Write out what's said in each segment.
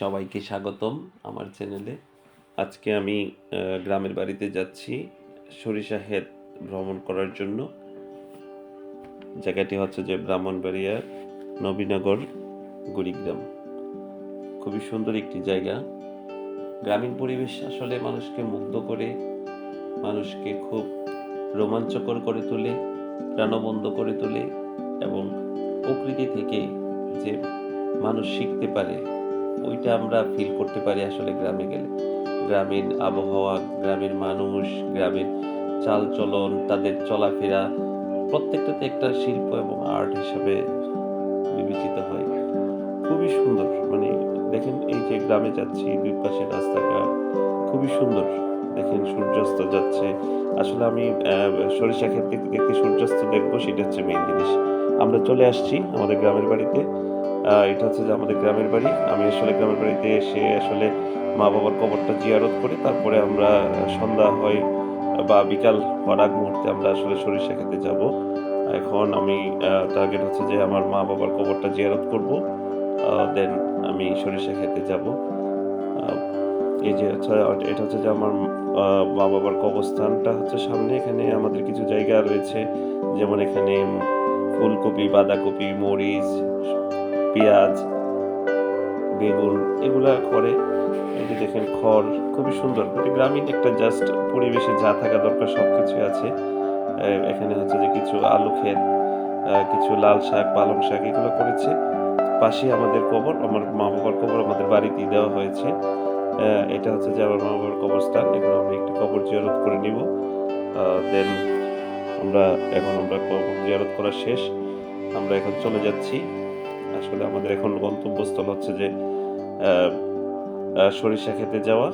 সবাইকে স্বাগতম আমার চ্যানেলে। আজকে আমি গ্রামের বাড়িতে যাচ্ছি সরিষা হেদ ভ্রমণ করার জন্য। জায়গাটি হচ্ছে যে ব্রাহ্মণবাড়িয়ার নবীনগর গুড়িগ্রাম। খুবই সুন্দর একটি জায়গা। গ্রামীণ পরিবেশ আসলে মানুষকে মুগ্ধ করে, মানুষকে খুব রোমাঞ্চকর করে তোলে প্রাণবন্ধ করে তোলে এবং প্রকৃতি থেকে যে মানুষ শিখতে পারে ওইটা আমরা ফিল করতে পারি আসলে গ্রামে গেলে। গ্রামীণ আবহাওয়া, গ্রামের মানুষ, গ্রামের চালচলন, তাদের চলাফেরা, প্রত্যেকটাতে একটা শিল্প এবং আর্ট হিসাবে বিবেচিত হয়। খুবই সুন্দর মানে দেখেন এই যে গ্রামে যাচ্ছি, দুই পাশে রাস্তাঘাট, খুবই সুন্দর। দেখেন সূর্যাস্ত যাচ্ছে। আসলে আমি সরিষা ক্ষেত দেখতে সূর্যাস্ত দেখব, সেটা হচ্ছে মেইন জিনিস। আমরা চলে আসছি আমাদের গ্রামের বাড়িতে। এটা হচ্ছে যে আমাদের গ্রামের বাড়ি। আমি আসলে গ্রামের বাড়িতে এসে আসলে মা বাবার কবরটা জিয়ারত করে। তারপরে আমরা সন্ধ্যা হয় বা বিকাল হওয়ার আগ মুহূর্তে আমরা আসলে সরিষা খেতে যাব। এখন আমি টার্গেট হচ্ছে যে আমার মা বাবার কবরটা জিয়ারত করব। দেন আমি সরিষা খেতে যাব। এই যে হচ্ছে, এটা হচ্ছে যে আমার মা বাবার কবরস্থানটা হচ্ছে সামনে। এখানে আমাদের কিছু জায়গা রয়েছে। যেমন এখানে ফুলকপি, বাঁধাকপি, মরিচ পেঁয়াজ, বেগুন, এগুলা করে। এই যে দেখেন, খড় খুবই সুন্দর। গ্রামীণ একটা জাস্ট পরিবেশে যা থাকা দরকার সব কিছু আছে এখানে হচ্ছে যে কিছু আলু ক্ষেত কিছু লাল শাক, পালং শাক, এগুলো করেছে। পাশে আমাদের কবর, আমার মা বাবার কবর আমাদের বাড়িতেই দেওয়া হয়েছে। এটা হচ্ছে যে আমার মা বাবার কবরস্থান। এখন আমরা একটি কবর জিয়ারত করে নিব। দেন আমরা, এখন আমরা কবর জিয়ারত করা শেষ। আমরা এখন চলে যাচ্ছি। আসলে আমাদের এখন গন্তব্যস্থল হচ্ছে যে সরিষা খেতে যাওয়া।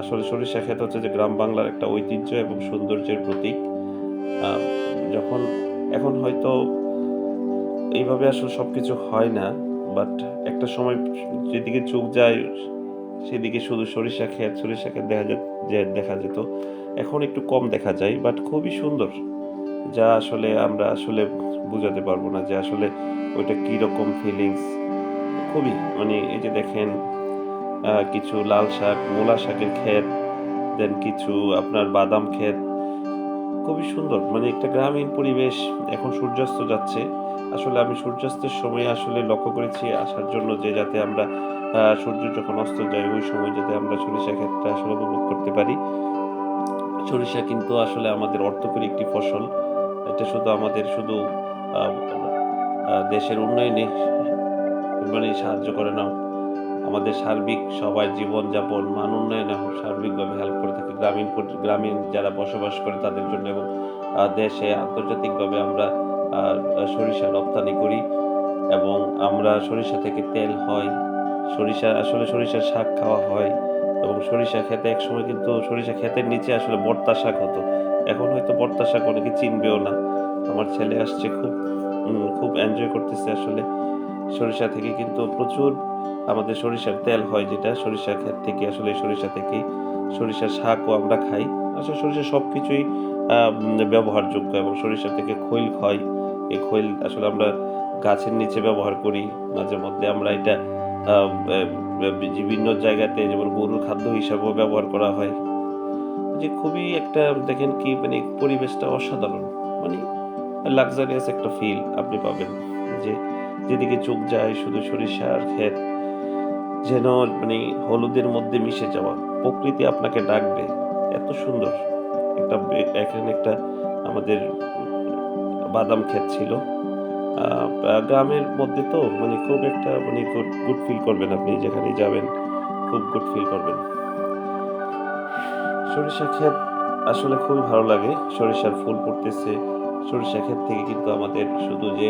আসলে সরিষা ক্ষেত হচ্ছে যে গ্রাম বাংলার একটা ঐতিহ্য এবং সৌন্দর্যের প্রতীক। যখন, এখন হয়তো এইভাবে আসলে সব কিছু হয় না বাট একটা সময় যেদিকে চোখ যায়, সেদিকে শুধু সরিষা ক্ষেত সরিষা ক্ষেত দেখা যেত দেখা যেত। এখন একটু কম দেখা যায় বাট খুবই সুন্দর। যা আসলে আমরা আসলে বোঝাতে পারব না যে আসলে ওইটা কীরকম ফিলিংস খুবই মানে এই যে দেখেন কিছু লাল শাক, মূলা শাকের ক্ষেত দেন কিছু আপনার বাদাম ক্ষেত। খুবই সুন্দর মানে একটা গ্রামীণ পরিবেশ, এখন সূর্যাস্ত যাচ্ছে। আসলে আমি সূর্যাস্তের সময় আসলে লক্ষ্য করেছি আসার জন্য যে যাতে আমরা সূর্য যখন অস্ত যায়, ওই সময় যাতে আমরা সরিষা ক্ষেতটা আসলে উপভোগ করতে পারি। সরিষা কিন্তু আসলে আমাদের অর্থকরী একটি ফসল। এটা শুধু আমাদের, শুধু দেশের উন্নয়নে মানে সাহায্য করে না আমাদের সার্বিক সবাই জীবনযাপন, মান উন্নয়নে সার্বিকভাবে হেল্প করে থাকে। গ্রামীণ গ্রামীণ যারা বসবাস করে তাদের জন্য এবং দেশে আন্তর্জাতিকভাবে আমরা সরিষা রপ্তানি করি এবং আমরা সরিষা থেকে তেল হয়, সরিষা, আসলে সরিষার শাক খাওয়া হয় এবং সরিষা খেতে একসময় কিন্তু সরিষা ক্ষেতের নিচে আসলে বর্তা শাক হতো। এখন হয়তো বর্তা শাক অনেকে চিনবেও না। আমার ছেলে আসছে, খুব খুব এনজয় করতেছে আসলে সরিষা থেকে। কিন্তু প্রচুর আমাদের সরিষার তেল হয় যেটা, সরিষার ক্ষেত থেকে আসলে সরিষা থেকে সরিষার শাকও আমরা খাই। আসলে সরিষা সব কিছুই ব্যবহারযোগ্য এবং সরিষা থেকে খৈল হয়। এই খৈল আসলে আমরা গাছের নিচে ব্যবহার করি। মাঝে মধ্যে আমরা এটা বিভিন্ন জায়গাতে যেমন গরুর খাদ্য হিসাবেও ব্যবহার করা হয়। যে খুবই একটা, দেখেন কি মানে পরিবেশটা অসাধারণ। লাক্সারিয়াস একটা ফিল আপনি পাবেন। যে যেদিকে চোখ যায় শুধু সরিষার ক্ষেত, যেন মানে হলুদের মধ্যে মিশে যাওয়া। প্রকৃতি আপনাকে ডাকবে। এত সুন্দর একটা এখানে একটা আমাদের বাদাম ক্ষেত ছিল। গ্রামের মধ্যে তো মানে খুব একটা মানে গুড গুড ফিল করবেন আপনি। যেখানে যাবেন খুব গুড ফিল করবেন। সরিষা ক্ষেত আসলে খুবই ভালো লাগে। সরিষার ফুল পড়তেছে। সরিষা ক্ষেত থেকে কিন্তু আমাদের শুধু যে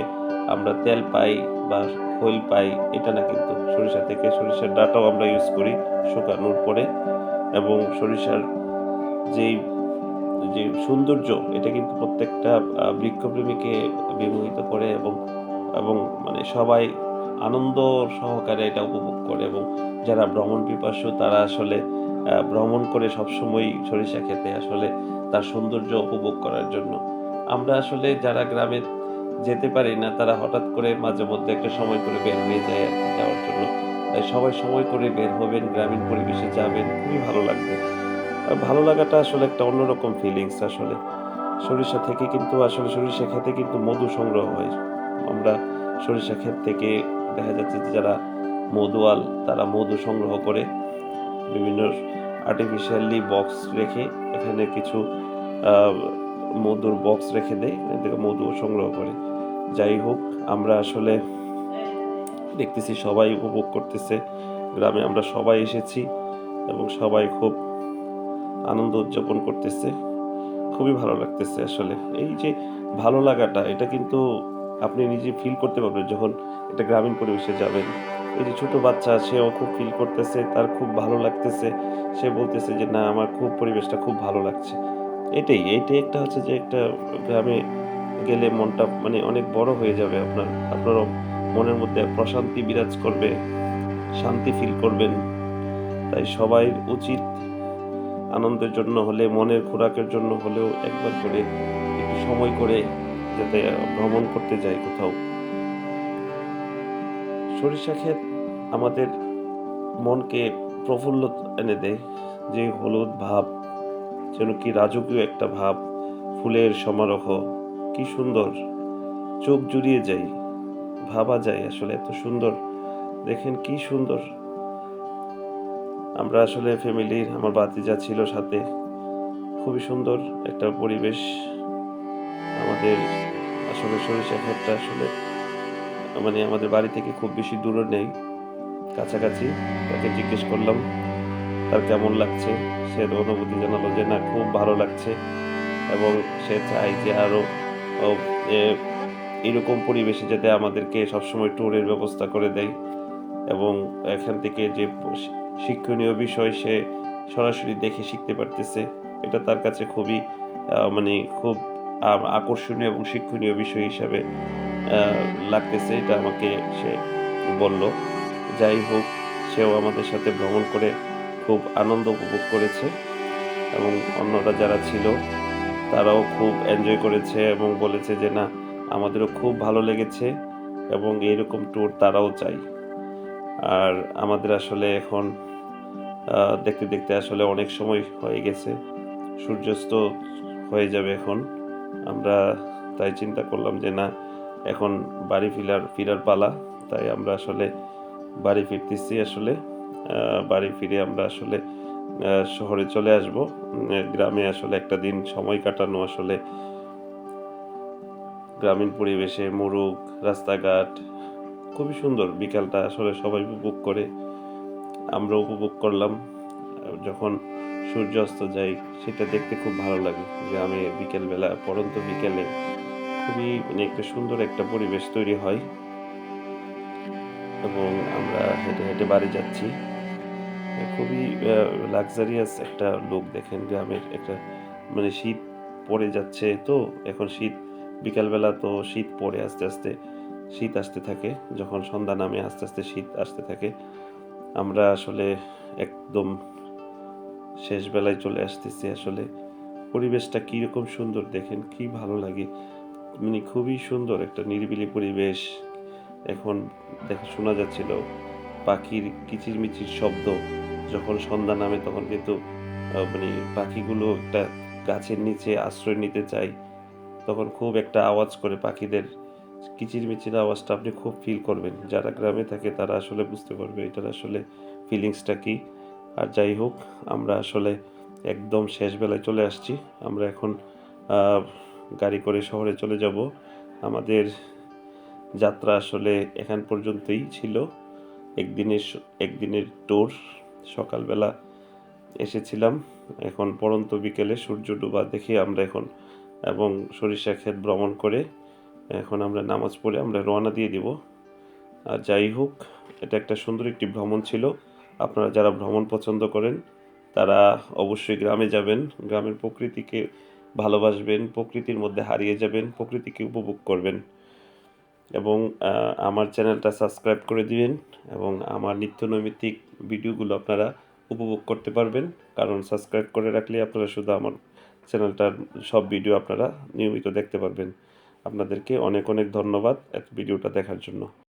আমরা তেল পাই বা খৈল পাই, এটা না কিন্তু। সরিষা থেকে সরিষার ডাটাও আমরা ইউজ করি শুকানোর পরে এবং সরিষার যেই, যে সৌন্দর্য, এটা কিন্তু প্রত্যেকটা বৃক্ষপ্রেমীকে বিমোহিত করে এবং এবং মানে সবাই আনন্দ সহকারে এটা উপভোগ করে এবং যারা ভ্রমণ পিপাসু তারা আসলে ভ্রমণ করে সবসময় সরিষা খেতে আসলে তার সৌন্দর্য উপভোগ করার জন্য। আমরা আসলে যারা গ্রামে যেতে পারি না, তারা হঠাৎ করে মাঝে মধ্যে একটা সময় করে বের হয়ে যায় যাওয়ার জন্য। তাই সবাই সময় করে বের হবেন, গ্রামীণ পরিবেশে যাবেন, খুবই ভালো লাগবে। আর ভালো লাগাটা আসলে একটা অন্যরকম ফিলিংস আসলে। সরিষা থেকে কিন্তু আসলে সরিষা খেতে কিন্তু মধু সংগ্রহ হয়। আমরা সরিষা ক্ষেত থেকে দেখা যাচ্ছে যে যারা মধুয়াল, তারা মধু সংগ্রহ করে। বিভিন্ন আর্টিফিশিয়ালি বক্স রেখে এখানে কিছু মধুর বক্স রেখে দেয় এখান থেকে মধু সংগ্রহ করে। যাই হোক, আমরা আসলে দেখতেছি সবাই উপভোগ করতেছে। গ্রামে আমরা সবাই এসেছি এবং সবাই খুব আনন্দ উদযাপন করতেছে। খুবই ভালো লাগতেছে আসলে। এই যে ভালো লাগাটা, এটা কিন্তু আপনি নিজে ফিল করতে পারবেন যখন এটা গ্রামীণ পরিবেশে যাবেন। এই যে ছোটো বাচ্চা, সেও খুব ফিল করতেছে, তার খুব ভালো লাগতেছে। সে বলতেছে যে, না, আমার খুব পরিবেশটা খুব ভালো লাগছে। এটাই এইটাই একটা হচ্ছে যে একটা গ্রামে গেলে মনটা মানে অনেক বড় হয়ে যাবে আপনার, আপনারও মনের মধ্যে প্রশান্তি বিরাজ করবে, শান্তি ফিল করবেন। তাই সবাই উচিত আনন্দের জন্য হলে, মনের খোরাকের জন্য হলেও একবার করে একটু সময় করে যাতে ভ্রমণ করতে যাই কোথাও। সরিষা ক্ষেত আমাদের মনকে প্রফুল্ল এনে দেয়, যে হলুদ ভাব যেন কি রাজকীয় একটা ভাব, ফুলের সমারোহ, কি সুন্দর। চোখ জুড়িয়ে যায় ভাবা যায় আসলে এত সুন্দর। দেখেন কি সুন্দর। আমরা আসলে ফ্যামিলির আমার বাতিজা ছিল সাথে। খুবই সুন্দর একটা পরিবেশ। আমাদের আসলে সরিষা ক্ষেতটা আসলে মানে আমাদের বাড়ি থেকে খুব বেশি দূরে নেই। কাছাকাছি, তাকে জিজ্ঞেস করলাম। কেমন লাগছে? সে অনুভূতি জানালো যে না, খুব ভালো লাগছে। এবং সে চায় যে আরও এরকম পরিবেশে যাতে আমাদেরকে সবসময় ট্যুরের ব্যবস্থা করে দেয়। এবং এখান থেকে যে শিক্ষণীয় বিষয় সে সরাসরি দেখে শিখতে পারতেছে, এটা তার কাছে খুবই মানে খুব আকর্ষণীয় এবং শিক্ষণীয় বিষয় হিসাবে লাগতেছে, এটা আমাকে সে বলল। যাই হোক, সেও আমাদের সাথে ভ্রমণ করে খুব আনন্দ উপভোগ করেছে এবং অন্যরা যারা ছিল, তারাও খুব এনজয় করেছে এবং বলেছে যে, না, আমাদেরও খুব ভালো লেগেছে এবং এইরকম ট্যুর তারাও চাই আর আমাদের আসলে এখন দেখতে দেখতে আসলে অনেক সময় হয়ে গেছে, সূর্যাস্ত হয়ে যাবে এখন। আমরা তাই চিন্তা করলাম যে, না, এখন বাড়ি ফিরার ফিরার পালা। তাই আমরা আসলে বাড়ি ফিরতেছি আসলে। বাড়ি ফিরে আমরা আসলে শহরে চলে আসব। গ্রামে আসলে একটা দিন সময় কাটানো আসলে গ্রামীণ পরিবেশে মোরগ রাস্তাঘাট, খুবই সুন্দর। বিকালটা আসলে সবাই উপভোগ করে আমরা উপভোগ করলাম। যখন সূর্য অস্ত যায় সেটা দেখতে খুব ভালো লাগে। গ্রামে বিকেলবেলা, পরন্ত বিকেলে খুবই মানে একটা সুন্দর একটা পরিবেশ তৈরি হয়। এবং আমরা হেঁটে হেঁটে বাড়ি যাচ্ছি। খুবই লাক্সারিয়াস একটা লোক দেখেন, গ্রামের একটা মানে শীত পড়ে যাচ্ছে তো, এখন শীত, বিকালবেলা তো শীত পড়ে আস্তে আস্তে, শীত আসতে থাকে, যখন সন্ধ্যা নামে আস্তে আস্তে শীত আসতে থাকে। আমরা আসলে একদম শেষ বেলায় চলে আসতেছি আসলে। পরিবেশটা কীরকম সুন্দর দেখেন, কি ভালো লাগে। মানে খুবই সুন্দর একটা নিরিবিলি পরিবেশ। এখন দেখা শোনা যাচ্ছিল পাখির কিচিরমিচির শব্দ যখন সন্ধ্যা নামে, তখন কিন্তু মানে পাখিগুলো একটা গাছের নিচে আশ্রয় নিতে চায়। তখন খুব একটা আওয়াজ করে পাখিদের কিচিরমিচির আওয়াজটা আপনি খুব ফিল করবেন। যারা গ্রামে থাকে তারা আসলে বুঝতে পারবে এটার আসলে ফিলিংসটা কি। আর যাই হোক, আমরা আসলে একদম শেষ বেলায় চলে আসছি। আমরা এখন গাড়ি করে শহরে চলে যাব। আমাদের যাত্রা আসলে এখান পর্যন্তই ছিল। একদিনের একদিনের ট্যুর সকালবেলা এসেছিলাম। এখন পরন্ত বিকেলে সূর্য ডোবা দেখে আমরা এখন, এবং সরিষা ক্ষেত ভ্রমণ করে এখন আমরা নামাজ পড়ে আমরা রওনা দিয়ে দিব। আর যাই হোক, এটা একটা সুন্দর একটি ভ্রমণ ছিল। আপনারা যারা ভ্রমণ পছন্দ করেন, তারা অবশ্যই গ্রামে যাবেন। গ্রামের প্রকৃতিকে ভালোবাসবেন, প্রকৃতির মধ্যে হারিয়ে যাবেন, প্রকৃতিকে উপভোগ করবেন। এবং আমার চ্যানেলটা সাবস্ক্রাইব করে দিবেন এবং আমার নিত্য নৈমিত্তিক ভিডিওগুলো আপনারা উপভোগ করতে পারবেন। কারণ সাবস্ক্রাইব করে রাখলে আপনারা শুধু আমার চ্যানেলটার সব ভিডিও আপনারা নিয়মিত দেখতে পারবেন। আপনাদেরকে অনেক অনেক ধন্যবাদ এত ভিডিওটা দেখার জন্য।